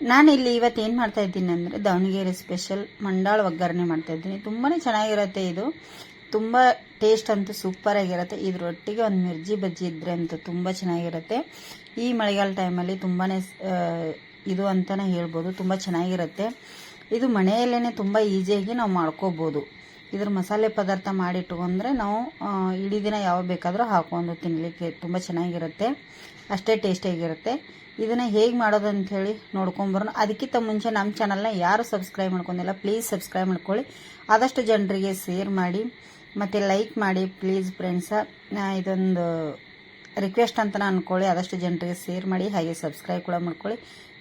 ನಾನು ಇಲ್ಲಿ ಇವತ್ತು ಏನು ಮಾಡ್ತಾ ಇದ್ದೀನಿ ಅಂದರೆ ದಾವಣಗೆರೆ ಸ್ಪೆಷಲ್ ಮಂಡಾಳ ಒಗ್ಗರಣೆ ಮಾಡ್ತಾ ಇದ್ದೀನಿ. ತುಂಬಾ ಚೆನ್ನಾಗಿರುತ್ತೆ ಇದು. ತುಂಬ ಟೇಸ್ಟ್ ಅಂತೂ ಸೂಪರಾಗಿರುತ್ತೆ ಇದ್ರೊಟ್ಟಿಗೆ ಒಂದು ಮಿರ್ಜಿ ಬಜ್ಜಿ ಇದ್ರೆ ಅಂತೂ ತುಂಬ ಚೆನ್ನಾಗಿರುತ್ತೆ. ಈ ಮಳೆಗಾಲ ಟೈಮಲ್ಲಿ ತುಂಬಾ ಇದು ಅಂತಲೇ ಹೇಳ್ಬೋದು. ತುಂಬ ಚೆನ್ನಾಗಿರುತ್ತೆ. ಇದು ಮನೆಯಲ್ಲೇ ತುಂಬ ಈಸಿಯಾಗಿ ನಾವು ಮಾಡ್ಕೋಬೋದು. ಇದ್ರ ಮಸಾಲೆ ಪದಾರ್ಥ ಮಾಡಿಟ್ಕೊಂಡ್ರೆ ನಾವು ಇಡೀ ದಿನ ಯಾವ ಬೇಕಾದರೂ ಹಾಕೊಂಡು ತಿನ್ನಲಿಕ್ಕೆ ತುಂಬ ಚೆನ್ನಾಗಿರುತ್ತೆ. ಅಷ್ಟೇ ಟೇಸ್ಟಿಯಾಗಿರುತ್ತೆ ಇದನ್ನು ಹೇಗೆ ಮಾಡೋದು ಅಂತ ಹೇಳಿ ನೋಡ್ಕೊಂಬರೋಣ ಅದಕ್ಕಿಂತ ಮುಂಚೆ ನಮ್ಮ ಚಾನಲ್ನ ಯಾರು ಸಬ್ಸ್ಕ್ರೈಬ್ ಮಾಡ್ಕೊಂಡಿಲ್ಲ ಪ್ಲೀಸ್ ಸಬ್ಸ್ಕ್ರೈಬ್ ಮಾಡ್ಕೊಳ್ಳಿ. ಆದಷ್ಟು ಜನರಿಗೆ ಶೇರ್ ಮಾಡಿ, ಮತ್ತು ಲೈಕ್ ಮಾಡಿ ಪ್ಲೀಸ್ ಫ್ರೆಂಡ್ಸ ಇದೊಂದು ರಿಕ್ವೆಸ್ಟ್ ಅಂತ ಅನ್ಕೊಳ್ಳಿ. ಆದಷ್ಟು ಜನರಿಗೆ ಶೇರ್ ಮಾಡಿ, ಹಾಗೆ ಸಬ್ಸ್ಕ್ರೈಬ್ ಕೂಡ ಮಾಡ್ಕೊಳ್ಳಿ.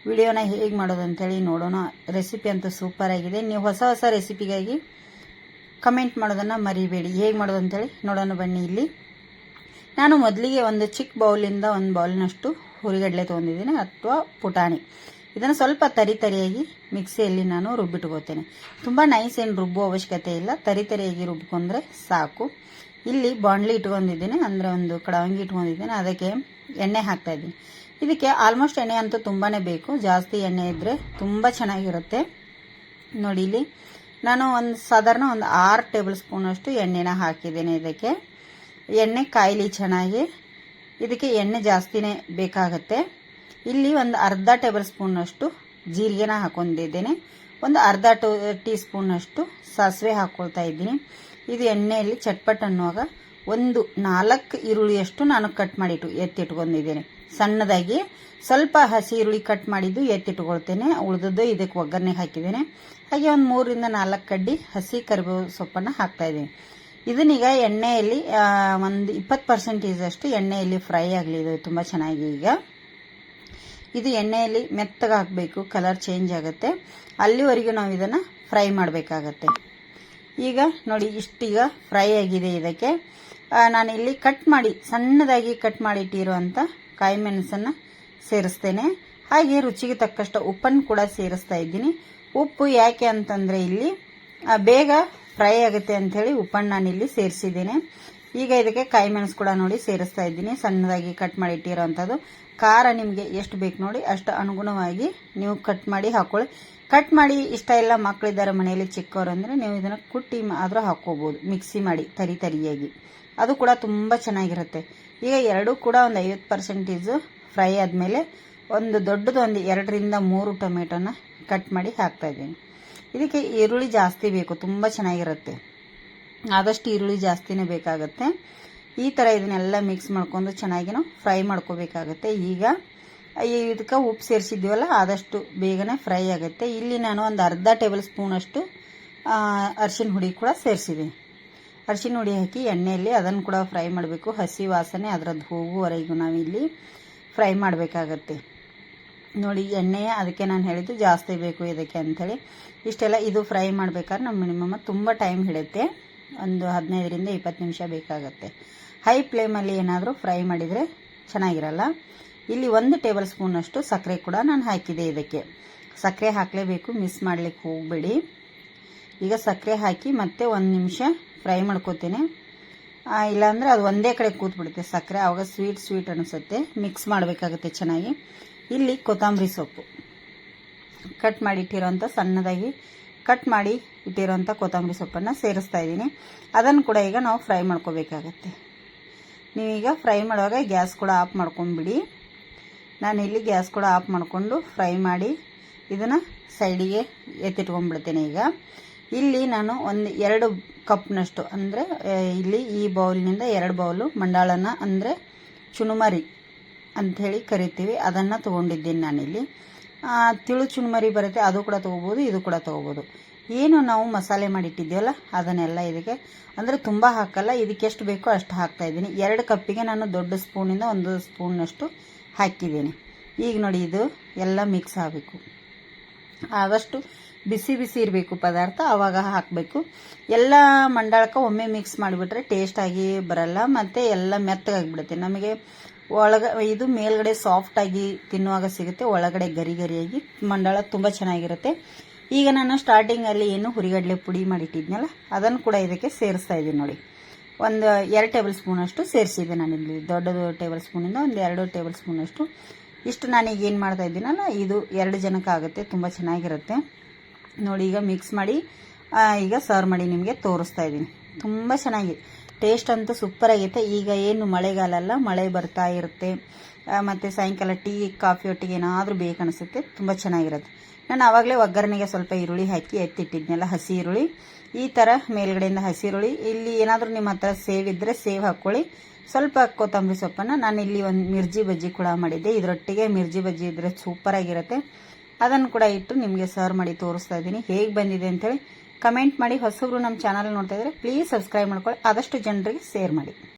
ವಿಡಿಯೋನ ಹೇಗೆ ಮಾಡೋದು ಅಂತೇಳಿ ನೋಡೋಣ. ರೆಸಿಪಿ ಅಂತೂ ಸೂಪರ್ ಆಗಿದೆ. ನೀವು ಹೊಸ ಹೊಸ ರೆಸಿಪಿಗಾಗಿ ಕಮೆಂಟ್ ಮಾಡೋದನ್ನು ಮರಿಬೇಡಿ. ಹೇಗೆ ಮಾಡೋದು ಅಂತೇಳಿ ನೋಡೋಣ ಬನ್ನಿ ಇಲ್ಲಿ. ನಾನು ಮೊದಲಿಗೆ ಒಂದು ಚಿಕ್ಕ ಬೌಲಿಂದ ಒಂದು ಬೌಲಿನಷ್ಟು ಹುರಿಗಡಲೆ ತೊಗೊಂಡಿದ್ದೀನಿ ಅಥವಾ ಪುಟಾಣಿ. ಇದನ್ನು ಸ್ವಲ್ಪ ತರಿ ತರಿಯಾಗಿ ಮಿಕ್ಸಿಯಲ್ಲಿ ನಾನು ರುಬ್ಬಿಟ್ಕೋತೇನೆ. ತುಂಬ ನೈಸ್ ಏನು ರುಬ್ಬೋ ಅವಶ್ಯಕತೆ ಇಲ್ಲ. ತರಿ ತರಿಯಾಗಿ ರುಬ್ಕೊಂಡ್ರೆ ಸಾಕು. ಇಲ್ಲಿ ಬಾಂಡ್ಲಿ ಇಟ್ಕೊಂಡಿದ್ದೀನಿ. ಅಂದರೆ ಒಂದು ಕಡವಂಗಿ ಇಟ್ಕೊಂಡಿದ್ದೀನಿ. ಅದಕ್ಕೆ ಎಣ್ಣೆ ಹಾಕ್ತಾ ಇದ್ದೀನಿ ಇದಕ್ಕೆ ಆಲ್ಮೋಸ್ಟ್ ಎಣ್ಣೆ ಅಂತೂ ತುಂಬಾ ಬೇಕು. ಜಾಸ್ತಿ ಎಣ್ಣೆ ಇದ್ದರೆ ತುಂಬ ಚೆನ್ನಾಗಿರುತ್ತೆ. ನೋಡಿ ಇಲ್ಲಿ ನಾನು ಒಂದು ಸಾಧಾರಣ ಒಂದು ಆರು ಟೇಬಲ್ ಸ್ಪೂನಷ್ಟು ಎಣ್ಣೆನ ಹಾಕಿದ್ದೇನೆ ಇದಕ್ಕೆ. ಎಣ್ಣೆ ಕಾಯಿಲಿ ಚೆನ್ನಾಗಿ. ಇದಕ್ಕೆ ಎಣ್ಣೆ ಜಾಸ್ತಿನೇ ಬೇಕಾಗುತ್ತೆ. ಇಲ್ಲಿ ಒಂದು ಅರ್ಧ ಟೇಬಲ್ ಸ್ಪೂನಷ್ಟು ಜೀರಿಗೆನ ಹಾಕೊಂಡಿದ್ದೇನೆ. ಒಂದು ಅರ್ಧ ಟು ಟೀ ಸ್ಪೂನಷ್ಟು ಸಾಸಿವೆ ಹಾಕ್ಕೊಳ್ತಾ ಇದ್ದೀನಿ. ಇದು ಎಣ್ಣೆಯಲ್ಲಿ ಚಟ್ಪಟ್ ಅನ್ನುವಾಗ ಒಂದು ನಾಲ್ಕು ಈರುಳ್ಳಿಯಷ್ಟು ನಾನು ಕಟ್ ಮಾಡಿಟ್ಟು ಎತ್ತಿಟ್ಕೊಂಡಿದ್ದೇನೆ. ಸಣ್ಣದಾಗಿ. ಸ್ವಲ್ಪ ಹಸಿ ಈರುಳ್ಳಿ ಕಟ್ ಮಾಡಿದ್ದು ಎತ್ತಿಟ್ಕೊಳ್ತೇನೆ ಉಳಿದದ್ದು ಇದಕ್ಕೆ ಒಗ್ಗರಣೆ ಹಾಕಿದ್ದೇನೆ. ಹಾಗೆ ಒಂದು ಮೂರರಿಂದ ನಾಲ್ಕು ಕಡ್ಡಿ ಹಸಿ ಕರಿಬೇವು ಸೊಪ್ಪನ್ನು ಹಾಕ್ತಾ ಇದ್ದೀನಿ. ಇದನ್ನೀಗ ಎಣ್ಣೆಯಲ್ಲಿ ಒಂದು ಇಪ್ಪತ್ತು ಪರ್ಸೆಂಟೇಜ್ ಅಷ್ಟು ಎಣ್ಣೆಯಲ್ಲಿ ಫ್ರೈ ಆಗಲಿ. ಇದು ತುಂಬ ಚೆನ್ನಾಗಿ ಈಗ. ಇದು ಎಣ್ಣೆಯಲ್ಲಿ ಮೆತ್ತಗೆ ಹಾಕಬೇಕು. ಕಲರ್ ಚೇಂಜ್ ಆಗುತ್ತೆ. ಅಲ್ಲಿವರೆಗೂ ನಾವು ಇದನ್ನು ಫ್ರೈ ಮಾಡಬೇಕಾಗತ್ತೆ. ಈಗ ನೋಡಿ ಇಷ್ಟೀಗ ಫ್ರೈ ಆಗಿದೆ ಇದಕ್ಕೆ. ನಾನು ನಾನಿಲ್ಲಿ ಕಟ್ ಮಾಡಿ, ಸಣ್ಣದಾಗಿ ಕಟ್ ಮಾಡಿ ಇಟ್ಟಿರುವಂಥ ಕಾಯಿ ಮೆಣಸನ್ನು ಸೇರಿಸ್ತೇನೆ. ಹಾಗೆ ರುಚಿಗೆ ತಕ್ಕಷ್ಟು ಉಪ್ಪನ್ನು ಕೂಡ ಸೇರಿಸ್ತಾ ಇದ್ದೀನಿ. ಉಪ್ಪು ಯಾಕೆ ಅಂತಂದರೆ ಇಲ್ಲಿ ಬೇಗ ಫ್ರೈ ಆಗುತ್ತೆ ಅಂಥೇಳಿ ಉಪ್ಪನ್ನು ಇಲ್ಲಿ ಸೇರಿಸಿದ್ದೇನೆ. ಈಗ ಇದಕ್ಕೆ ಕಾಯಿ ಮೆಣಸು ಕೂಡ ನೋಡಿ ಸೇರಿಸ್ತಾ ಇದ್ದೀನಿ. ಸಣ್ಣದಾಗಿ ಕಟ್ ಮಾಡಿ ಇಟ್ಟಿರೋವಂಥದ್ದು ಖಾರ ನಿಮಗೆ ಎಷ್ಟು ಬೇಕು ನೋಡಿ ಅಷ್ಟು ಅನುಗುಣವಾಗಿ ನೀವು ಕಟ್ ಮಾಡಿ ಹಾಕೊಳ್ಳಿ. ಕಟ್ ಮಾಡಿ ಇಷ್ಟ ಎಲ್ಲ ಮಕ್ಕಳಿದ್ದಾರೆ ಮನೆಯಲ್ಲಿ ಚಿಕ್ಕವರು ಅಂದರೆ ನೀವು ಇದನ್ನು ಕುಟ್ಟಿ ಆದರೂ ಹಾಕ್ಕೋಬೋದು, ಮಿಕ್ಸಿ ಮಾಡಿ ತರಿ ತರಿಯಾಗಿ. ಅದು ಕೂಡ ತುಂಬ ಚೆನ್ನಾಗಿರುತ್ತೆ. ಈಗ ಎರಡೂ ಕೂಡ ಒಂದು ಐವತ್ತು ಪರ್ಸೆಂಟೇಜು ಫ್ರೈ ಆದಮೇಲೆ ಒಂದು ದೊಡ್ಡದು ಒಂದು ಎರಡರಿಂದ ಮೂರು ಟೊಮೆಟೊನ ಕಟ್ ಮಾಡಿ ಹಾಕ್ತಾಯಿದ್ದೀನಿ ಇದಕ್ಕೆ ಈರುಳ್ಳಿ ಜಾಸ್ತಿ ಬೇಕು, ತುಂಬ ಚೆನ್ನಾಗಿರುತ್ತೆ. ಆದಷ್ಟು ಈರುಳ್ಳಿ ಜಾಸ್ತಿನೇ ಬೇಕಾಗುತ್ತೆ. ಈ ಥರ ಇದನ್ನೆಲ್ಲ ಮಿಕ್ಸ್ ಮಾಡ್ಕೊಂಡು ಚೆನ್ನಾಗಿ ನಾವು ಫ್ರೈ ಮಾಡ್ಕೋಬೇಕಾಗತ್ತೆ. ಈಗ ಇದಕ್ಕೆ ಉಪ್ಪು ಸೇರಿಸಿದ್ದೀವಲ್ಲ, ಆದಷ್ಟು ಬೇಗನೆ ಫ್ರೈ ಆಗುತ್ತೆ. ಇಲ್ಲಿ ನಾನು ಒಂದು ಅರ್ಧ ಟೇಬಲ್ ಸ್ಪೂನಷ್ಟು ಅರಿಶಿನ ಹುಡಿ ಕೂಡ ಸೇರಿಸಿದ್ದೀನಿ. ಅರಿಶಿನ ಹುಡಿ ಹಾಕಿ, ಎಣ್ಣೆಯಲ್ಲಿ ಅದನ್ನು ಕೂಡ ಫ್ರೈ ಮಾಡಬೇಕು. ಹಸಿ ವಾಸನೆ, ಅದರದ್ದು ಹೋಗುವವರೆಗೂ ನಾವಿಲ್ಲಿ ಫ್ರೈ ಮಾಡಬೇಕಾಗತ್ತೆ. ನೋಡಿ, ಎಣ್ಣೆ ಅದಕ್ಕೆ ನಾನು ಹೇಳಿದ್ದು ಜಾಸ್ತಿ ಬೇಕು ಇದಕ್ಕೆ ಅಂಥೇಳಿ. ಇಷ್ಟೆಲ್ಲ ಇದು ಫ್ರೈ ಮಾಡಬೇಕಾದ್ರೆ ನಮ್ಮ ಮಿನಿಮಮ್ ತುಂಬ ಟೈಮ್ ಹಿಡಿಯುತ್ತೆ ಒಂದು ಹದಿನೈದರಿಂದ ಇಪ್ಪತ್ತು ನಿಮಿಷ ಬೇಕಾಗುತ್ತೆ. ಹೈ ಫ್ಲೇಮಲ್ಲಿ ಏನಾದರೂ ಫ್ರೈ ಮಾಡಿದರೆ ಚೆನ್ನಾಗಿರಲ್ಲ. ಇಲ್ಲಿ ಒಂದು ಟೇಬಲ್ ಸ್ಪೂನಷ್ಟು ಸಕ್ಕರೆ ಕೂಡ ನಾನು ಹಾಕಿದೆ ಇದಕ್ಕೆ. ಸಕ್ಕರೆ ಹಾಕಲೇಬೇಕು, ಮಿಸ್ ಮಾಡಲಿಕ್ಕೆ ಹೋಗಬೇಡಿ. ಈಗ ಸಕ್ಕರೆ ಹಾಕಿ ಮತ್ತೆ ಒಂದು ನಿಮಿಷ ಫ್ರೈ ಮಾಡ್ಕೋತೀನಿ. ಇಲ್ಲಾಂದರೆ ಅದು ಒಂದೇ ಕಡೆ ಕೂತ್ಬಿಡುತ್ತೆ ಸಕ್ಕರೆ. ಆವಾಗ ಸ್ವೀಟ್ ಸ್ವೀಟ್ ಅನಿಸುತ್ತೆ. ಮಿಕ್ಸ್ ಮಾಡಬೇಕಾಗುತ್ತೆ ಚೆನ್ನಾಗಿ. ಇಲ್ಲಿ ಕೊತ್ತಂಬರಿ ಸೊಪ್ಪು. ಕಟ್ ಮಾಡಿ ಇಟ್ಟಿರೋವಂಥ ಸಣ್ಣದಾಗಿ ಕಟ್ ಮಾಡಿ ಇಟ್ಟಿರೋಂಥ ಕೊತ್ತಂಬರಿ ಸೊಪ್ಪನ್ನು ಸೇರಿಸ್ತಾ ಇದ್ದೀನಿ. ಅದನ್ನು ಕೂಡ ಈಗ ನಾವು ಫ್ರೈ ಮಾಡ್ಕೋಬೇಕಾಗತ್ತೆ. ನೀವೀಗ ಫ್ರೈ ಮಾಡುವಾಗ ಗ್ಯಾಸ್ ಕೂಡ ಆಫ್ ಮಾಡ್ಕೊಂಬಿಡಿ ನಾನು ಇಲ್ಲಿ ಗ್ಯಾಸ್ ಕೂಡ ಆಫ್ ಮಾಡಿಕೊಂಡು ಫ್ರೈ ಮಾಡಿ ಇದನ್ನು ಸೈಡಿಗೆ ಎತ್ತಿಟ್ಕೊಂಡ್ಬಿಡ್ತೇನೆ ಈಗ. ಇಲ್ಲಿ ನಾನು ಒಂದು ಎರಡು ಕಪ್ನಷ್ಟು ಅಂದರೆ ಇಲ್ಲಿ ಈ ಬೌಲ್ನಿಂದ ಎರಡು ಬೌಲು ಮಂಡಾಳನ ಅಂದರೆ ಚುನುಮರಿ ಅಂಥೇಳಿ ಕರಿತೀವಿ. ಅದನ್ನು ತೊಗೊಂಡಿದ್ದೀನಿ ನಾನಿಲ್ಲಿ. ತಿಳು ಚುನುಮರಿ ಬರುತ್ತೆ, ಅದು ಕೂಡ ತೊಗೋಬೋದು, ಇದು ಕೂಡ ತೊಗೋಬೋದು. ಏನು ನಾವು ಮಸಾಲೆ ಮಾಡಿಟ್ಟಿದ್ದೀವಲ್ಲ, ಅದನ್ನೆಲ್ಲ ಇದಕ್ಕೆ ಅಂದರೆ ತುಂಬ ಹಾಕಲ್ಲ, ಇದಕ್ಕೆ ಎಷ್ಟು ಬೇಕೋ ಅಷ್ಟು ಹಾಕ್ತಾಯಿದ್ದೀನಿ ಎರಡು ಕಪ್ಪಿಗೆ ನಾನು ದೊಡ್ಡ ಸ್ಪೂನಿಂದ ಒಂದು ಸ್ಪೂನ್ನಷ್ಟು ಹಾಕಿದ್ದೀನಿ. ಈಗ ನೋಡಿ, ಇದು ಎಲ್ಲ ಮಿಕ್ಸ್ ಆಗಬೇಕು. ಆದಷ್ಟು ಬಿಸಿ ಬಿಸಿ ಇರಬೇಕು ಪದಾರ್ಥ ಆವಾಗ ಹಾಕಬೇಕು. ಎಲ್ಲ ಮಂಡಾಳಕ್ಕೆ ಒಮ್ಮೆ ಮಿಕ್ಸ್ ಮಾಡಿಬಿಟ್ರೆ ಟೇಸ್ಟಾಗಿ ಬರಲ್ಲ, ಮತ್ತು ಎಲ್ಲ ಮೆತ್ತಗಾಗಿಬಿಡುತ್ತೆ. ನಮಗೆ ಒಳಗ, ಇದು ಮೇಲ್ಗಡೆ ಸಾಫ್ಟಾಗಿ ತಿನ್ನುವಾಗ ಸಿಗುತ್ತೆ, ಒಳಗಡೆ ಗರಿ ಗರಿಯಾಗಿ ಮಂಡಾಳ ತುಂಬ ಚೆನ್ನಾಗಿರುತ್ತೆ. ಈಗ ನಾನು ಸ್ಟಾರ್ಟಿಂಗಲ್ಲಿ ಏನು ಹುರಿಗಡಲೆ ಪುಡಿ ಮಾಡಿಟ್ಟಿದ್ನಲ್ಲ, ಅದನ್ನು ಕೂಡ ಇದಕ್ಕೆ ಸೇರಿಸ್ತಾ ಇದ್ದೀನಿ ನೋಡಿ. ಒಂದು ಎರಡು ಟೇಬಲ್ ಸ್ಪೂನಷ್ಟು ಸೇರಿಸಿದೆ ನಾನಿಲ್ಲಿ ದೊಡ್ಡದು ಟೇಬಲ್ ಸ್ಪೂನಿಂದ ಒಂದು ಎರಡು ಟೇಬಲ್ ಸ್ಪೂನಷ್ಟು ಇಷ್ಟು ನಾನೀಗ ಏನು ಮಾಡ್ತಾ ಇದ್ದೀನಲ್ಲ, ಇದು ಎರಡು ಜನಕ್ಕೆ ಆಗುತ್ತೆ, ತುಂಬ ಚೆನ್ನಾಗಿರುತ್ತೆ. ನೋಡಿ, ಈಗ ಮಿಕ್ಸ್ ಮಾಡಿ ಈಗ ಸರ್ವ್ ಮಾಡಿ ನಿಮಗೆ ತೋರಿಸ್ತಾ ಇದ್ದೀನಿ. ತುಂಬ ಚೆನ್ನಾಗಿ ಟೇಸ್ಟ್ ಅಂತೂ ಸೂಪರ್ ಆಗೈತೆ. ಈಗ ಏನು ಮಳೆಗಾಲ ಅಲ್ಲ ಮಳೆ ಬರ್ತಾ ಇರುತ್ತೆ. ಮತ್ತು ಸಾಯಂಕಾಲ ಟೀ ಕಾಫಿ ಒಟ್ಟಿಗೆ ಏನಾದರೂ ಬೇಕನ್ನಿಸುತ್ತೆ ತುಂಬ ಚೆನ್ನಾಗಿರುತ್ತೆ. ನಾನು ಆವಾಗಲೇ ಒಗ್ಗರಣೆಗೆ ಸ್ವಲ್ಪ ಈರುಳ್ಳಿ ಹಾಕಿ ಎತ್ತಿಟ್ಟಿದ್ನಲ್ಲ, ಹಸಿ ಈರುಳ್ಳಿ. ಈ ಥರ ಮೇಲ್ಗಡೆಯಿಂದ ಹಸಿ ಈರುಳ್ಳಿ. ಇಲ್ಲಿ ಏನಾದರೂ ನಿಮ್ಮ ಹತ್ರ ಸೇವ್ ಇದ್ದರೆ ಸೇವ್ ಹಾಕ್ಕೊಳ್ಳಿ ಸ್ವಲ್ಪ ಕೊತ್ತಂಬರಿ ಸೊಪ್ಪನ್ನು ನಾನು ಇಲ್ಲಿ ಒಂದು ಮಿರ್ಜಿ ಬಜ್ಜಿ ಕೂಡ ಮಾಡಿದ್ದೆ. ಇದರೊಟ್ಟಿಗೆ ಮಿರ್ಜಿ ಬಜ್ಜಿ ಇದ್ದರೆ ಸೂಪರಾಗಿರುತ್ತೆ ಅದನ್ನು ಕೂಡ ಇಟ್ಟು ನಿಮಗೆ ಸರ್ವ್ ಮಾಡಿ ತೋರಿಸ್ತಾ ಇದ್ದೀನಿ. ಹೇಗೆ ಬಂದಿದೆ ಅಂತೇಳಿ ಕಮೆಂಟ್ ಮಾಡಿ. ಹೊಸಬ್ರು ನಮ್ಮ ಚಾನಲ್ ನೋಡ್ತಾ ಇದ್ದರೆ ಪ್ಲೀಸ್ ಸಬ್ಸ್ಕ್ರೈಬ್ ಮಾಡ್ಕೊಳ್ಳಿ. ಆದಷ್ಟು ಜನರಿಗೆ ಶೇರ್ ಮಾಡಿ.